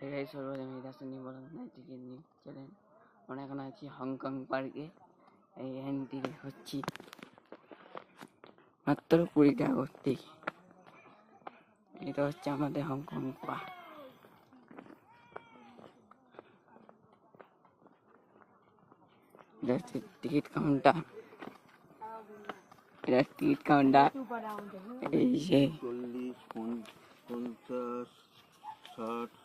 এই সর্বদা আমি রাস্তা নিয়ে বলা নাইটিকে নিয়ে চলেন আমরা এখন আছি হংকং পার্কে এই এন্ট্রি হচ্ছি মাত্র কুড়ি টাকা করতে এটা হচ্ছে আমাদের হংকং পার্ক এটা হচ্ছে টিকিট কাউন্টার এটা টিকিট কাউন্টার এই যে চল্লিশ পঞ্চাশ ষাট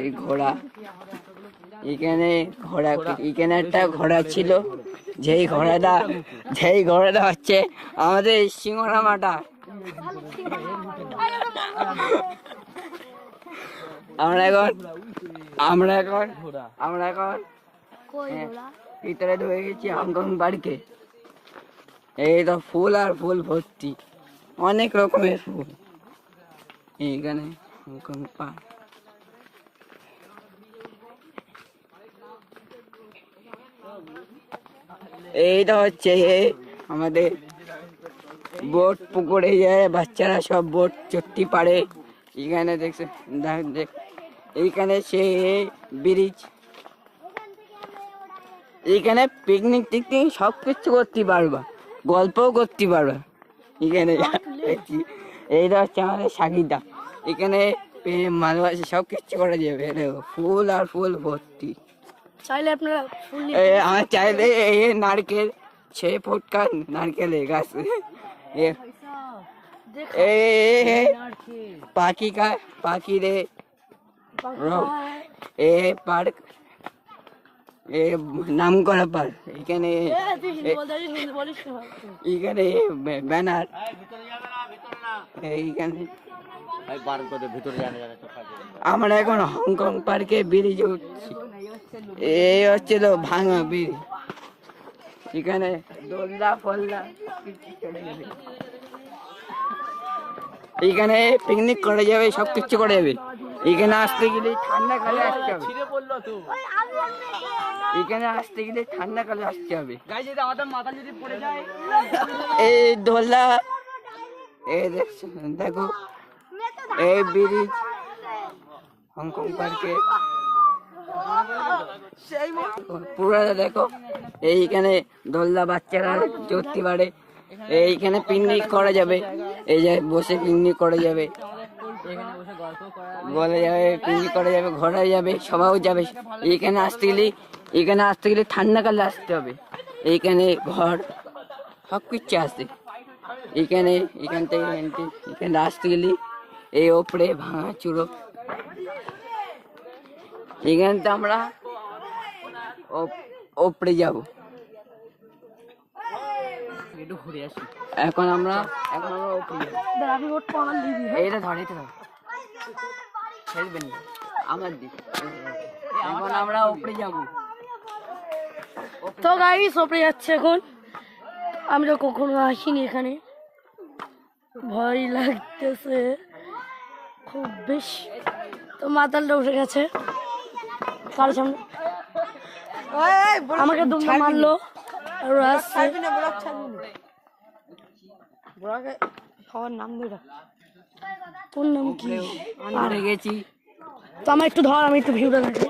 এই ঘোড়া। এখানে ঘোড়া এখানে একটা ঘোড়া ছিল। যেই ঘোড়াটা যেই ঘোড়াটা হচ্ছে আমাদের সিংহরা মাটা। আমরা এখন আমরা এখন আমরা এখন হ্যাঁ, ভিতরে ঢুকে গেছি হংকং পার্কে এই তো ফুল আর ফুল ভর্তি। অনেক রকমের ফুল। এইখানে হংকং পার্ক। এইটা হচ্ছে আমাদের বোট পুকুরে যায়, বাচ্চারা সব বোট চড়তে পারে এখানে দেখছে, দেখ দেখ, এইখানে সে ব্রিজ। এইখানে পিকনিক টিকনিক সব কিছু করতে পারবা, গল্পও করতে পারবা। এখানে এইটা হচ্ছে আমাদের সাকিদা। এখানে প্রেম ভালোবাসা সব কিছু করা যাবে ফুল আর ফুল ভর্তি। চাইলে আপনারা ফুল এ আমার চাইলে এই নারকেল ছে ফুটকা নারকেলের গাছ। এ এ এ, এ, পাখি কা পাখি রে। এ পার্ক এ নাম করা পার্ক। এখানে এখানে ব্যানার। এইখানে। আমরা এখন হংকং পার্কে ব্রিজে উঠছি। এই হচ্ছিল ভাঙা ব্রিজ এখানে দোলনা ফোলনা কিছু এইখানে পিকনিক করা যাবে সব কিছু করা যাবে। এখানে আসতে গেলে ঠান্ডা কালে আসতে হবে। এখানে আসতে গেলে ঠান্ডা কালে আসতে হবে। এই দোলনা এই দেখো। এই ব্রিজ হংকং পার্কে। পুরোটা দেখো, এইখানে দোলনা বাচ্চারা চড়তে পারে, এইখানে পিকনিক করা যাবে, এই যে বসে পিকনিক করা যাবে, বলা যাবে পিকনিক করা যাবে ঘোরা যাবে সবাই যাবে, এইখানে আসতে গেলে এখানে আসতে গেলে ঠান্ডাকালে আসতে হবে, এইখানে ঘর, সব কিছু আছে এখানে এখান থেকে এখানে আসতে গেলে এই ওপরে ভাঙা চুরো এখানে তো আমরা ওপ- ওপরে যাব। এখন আমরা এখন আমরা ওপরে যাব। এইটা ধর না। আমার দিক এখন আমরা উপরে যাব। তো গাইস ওপরে যাচ্ছে এখন। আমি তো কখনো আসিনি এখানে। ভয় লাগতেছে। খুব বেশি। তো মাতালটা উঠে গেছে। সামনে? আমাকে দুমড়ে মারলো আর সবার নাম কোন নাম কি? পারে গেছি। তো আমার একটু ধর আমি একটু ভিউটা দেখি।